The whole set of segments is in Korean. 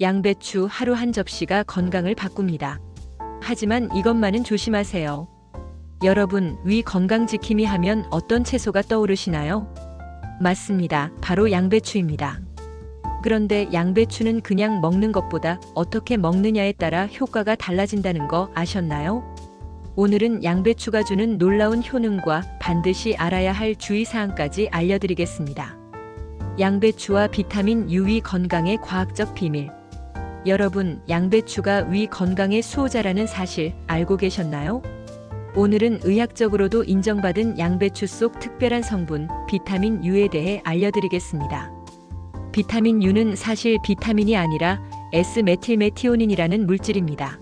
양배추 하루 한 접시가 건강을 바꿉니다. 하지만 이것만은 조심하세요. 여러분, 위 건강 지킴이 하면 어떤 채소가 떠오르시나요? 맞습니다. 바로 양배추입니다. 그런데 양배추는 그냥 먹는 것보다 어떻게 먹느냐에 따라 효과가 달라진다는 거 아셨나요? 오늘은 양배추가 주는 놀라운 효능과 반드시 알아야 할 주의사항까지 알려드리겠습니다. 양배추와 비타민 U 위 건강의 과학적 비밀. 여러분, 양배추가 위 건강의 수호자라는 사실 알고 계셨나요? 오늘은 의학적으로도 인정받은 양배추 속 특별한 성분, 비타민 U에 대해 알려드리겠습니다. 비타민 U는 사실 비타민이 아니라 S메틸메티오닌이라는 물질입니다.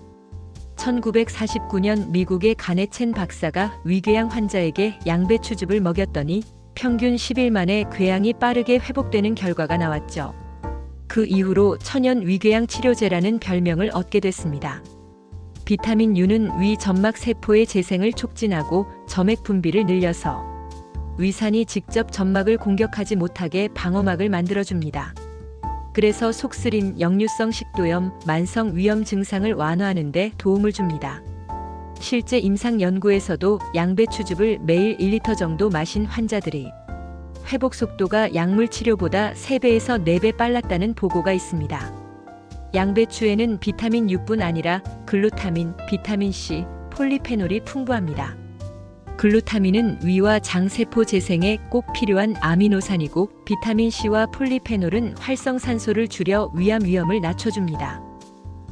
1949년 미국의 가네첸 박사가 위궤양 환자에게 양배추즙을 먹였더니 평균 10일 만에 궤양이 빠르게 회복되는 결과가 나왔죠. 그 이후로 천연 위궤양 치료제라는 별명을 얻게 됐습니다. 비타민 U는 위 점막 세포의 재생을 촉진하고 점액 분비를 늘려서 위산이 직접 점막을 공격하지 못하게 방어막을 만들어줍니다. 그래서 속쓰림, 역류성 식도염, 만성 위염 증상을 완화하는 데 도움을 줍니다. 실제 임상 연구에서도 양배추즙을 매일 1리터 정도 마신 환자들이 회복 속도가 약물 치료보다 3배에서 4배 빨랐다는 보고가 있습니다. 양배추에는 비타민 U뿐 아니라 글루타민, 비타민 C, 폴리페놀이 풍부합니다. 글루타민은 위와 장세포 재생에 꼭 필요한 아미노산이고 비타민 C와 폴리페놀은 활성산소를 줄여 위암 위험을 낮춰줍니다.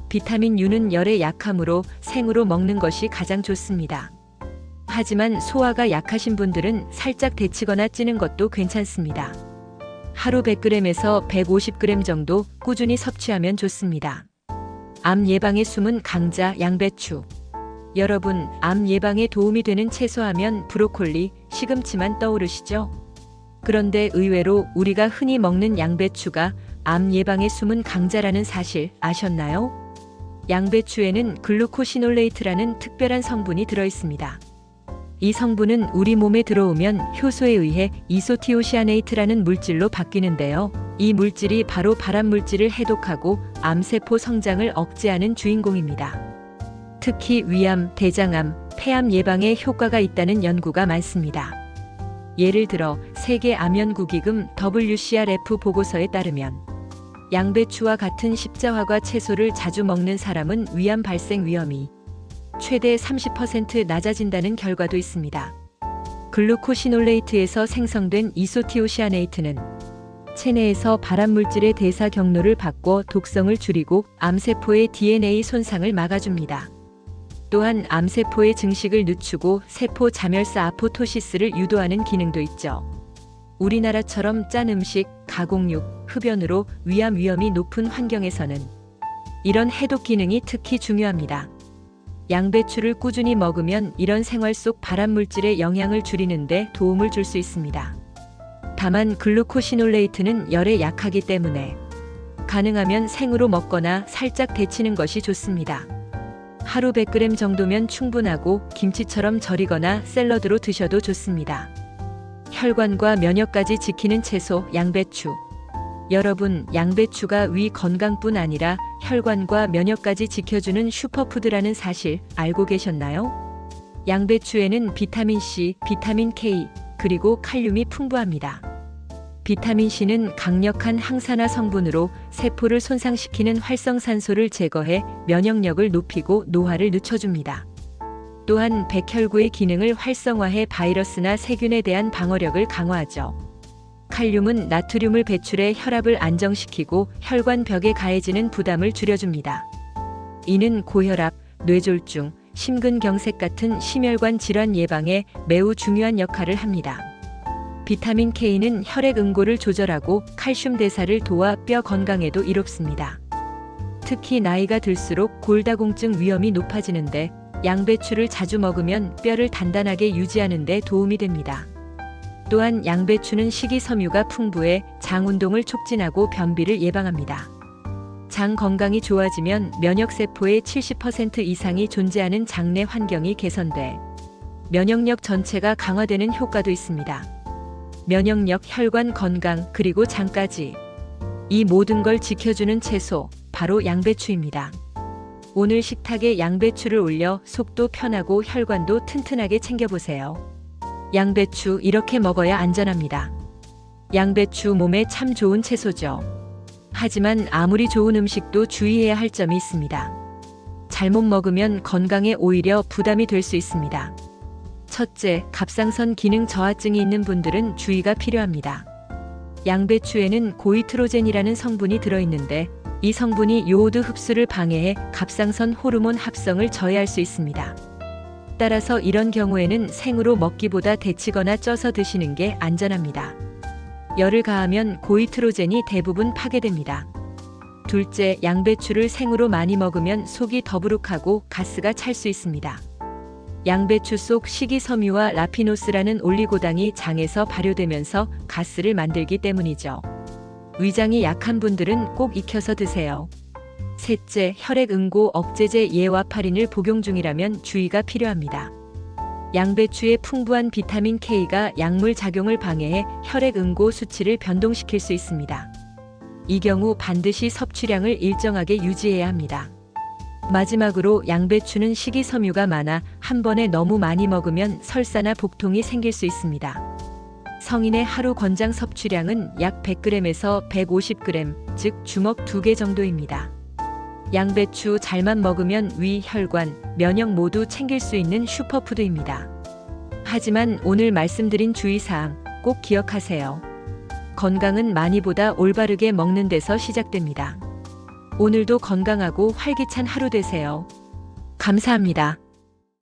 비타민 U는 열에 약하므로 생으로 먹는 것이 가장 좋습니다. 하지만 소화가 약하신 분들은 살짝 데치거나 찌는 것도 괜찮습니다. 하루 100g에서 150g 정도 꾸준히 섭취하면 좋습니다. 암 예방에 숨은 강자 양배추. 여러분, 암 예방에 도움이 되는 채소하면 브로콜리, 시금치만 떠오르시죠? 그런데 의외로 우리가 흔히 먹는 양배추가 암 예방에 숨은 강자라는 사실 아셨나요? 양배추에는 글루코시놀레이트라는 특별한 성분이 들어 있습니다. 이 성분은 우리 몸에 들어오면 효소에 의해 이소티오시아네이트라는 물질로 바뀌는데요. 이 물질이 바로 발암 물질을 해독하고 암세포 성장을 억제하는 주인공입니다. 특히 위암, 대장암, 폐암 예방에 효과가 있다는 연구가 많습니다. 예를 들어 세계 암연구기금 WCRF 보고서에 따르면 양배추와 같은 십자화과 채소를 자주 먹는 사람은 위암 발생 위험이 최대 30% 낮아진다는 결과도 있습니다. 글루코시놀레이트에서 생성된 이소티오시아네이트는 체내에서 발암 물질의 대사 경로를 바꿔 독성을 줄이고 암세포의 DNA 손상을 막아줍니다. 또한 암세포의 증식을 늦추고 세포 자멸사 아포토시스를 유도하는 기능도 있죠. 우리나라처럼 짠 음식, 가공육, 흡연으로 위암 위험이 높은 환경에서는 이런 해독 기능이 특히 중요합니다. 양배추를 꾸준히 먹으면 이런 생활 속 발암 물질의 영향을 줄이는데 도움을 줄 수 있습니다. 다만 글루코시놀레이트는 열에 약하기 때문에 가능하면 생으로 먹거나 살짝 데치는 것이 좋습니다. 하루 100g 정도면 충분하고 김치처럼 절이거나 샐러드로 드셔도 좋습니다. 혈관과 면역까지 지키는 채소 양배추. 여러분, 양배추가 위 건강뿐 아니라 혈관과 면역까지 지켜주는 슈퍼푸드라는 사실 알고 계셨나요? 양배추에는 비타민 C, 비타민 K, 그리고 칼륨이 풍부합니다. 비타민 C는 강력한 항산화 성분으로 세포를 손상시키는 활성산소를 제거해 면역력을 높이고 노화를 늦춰줍니다. 또한 백혈구의 기능을 활성화해 바이러스나 세균에 대한 방어력을 강화하죠. 칼륨은 나트륨을 배출해 혈압을 안정시키고 혈관 벽에 가해지는 부담을 줄여줍니다. 이는 고혈압, 뇌졸중, 심근경색 같은 심혈관 질환 예방에 매우 중요한 역할을 합니다. 비타민 K는 혈액 응고를 조절하고 칼슘 대사를 도와 뼈 건강에도 이롭습니다. 특히 나이가 들수록 골다공증 위험이 높아지는데 양배추를 자주 먹으면 뼈를 단단하게 유지하는 데 도움이 됩니다. 또한 양배추는 식이섬유가 풍부해 장 운동을 촉진하고 변비를 예방합니다. 장 건강이 좋아지면 면역세포의 70% 이상이 존재하는 장내 환경이 개선돼 면역력 전체가 강화되는 효과도 있습니다. 면역력, 혈관 건강, 그리고 장까지 이 모든 걸 지켜주는 채소, 바로 양배추입니다. 오늘 식탁에 양배추를 올려 속도 편하고 혈관도 튼튼하게 챙겨보세요. 양배추 이렇게 먹어야 안전합니다. 양배추 몸에 참 좋은 채소죠. 하지만 아무리 좋은 음식도 주의해야 할 점이 있습니다. 잘못 먹으면 건강에 오히려 부담이 될 수 있습니다. 첫째, 갑상선 기능 저하증이 있는 분들은 주의가 필요합니다. 양배추에는 고이트로젠이라는 성분이 들어있는데 이 성분이 요오드 흡수를 방해해 갑상선 호르몬 합성을 저해할 수 있습니다. 따라서 이런 경우에는 생으로 먹기보다 데치거나 쪄서 드시는 게 안전합니다. 열을 가하면 고이트로젠이 대부분 파괴됩니다. 둘째, 양배추를 생으로 많이 먹으면 속이 더부룩하고 가스가 찰 수 있습니다. 양배추 속 식이섬유와 라피노스라는 올리고당이 장에서 발효되면서 가스를 만들기 때문이죠. 위장이 약한 분들은 꼭 익혀서 드세요. 셋째, 혈액 응고 억제제 예와파린을 복용 중이라면 주의가 필요합니다. 양배추의 풍부한 비타민 K가 약물 작용을 방해해 혈액 응고 수치를 변동시킬 수 있습니다. 이 경우 반드시 섭취량을 일정하게 유지해야 합니다. 마지막으로 양배추는 식이섬유가 많아 한 번에 너무 많이 먹으면 설사나 복통이 생길 수 있습니다. 성인의 하루 권장 섭취량은 약 100g에서 150g, 즉 주먹 2개 정도입니다. 양배추 잘만 먹으면 위, 혈관, 면역 모두 챙길 수 있는 슈퍼푸드입니다. 하지만 오늘 말씀드린 주의사항 꼭 기억하세요. 건강은 많이보다 올바르게 먹는 데서 시작됩니다. 오늘도 건강하고 활기찬 하루 되세요. 감사합니다.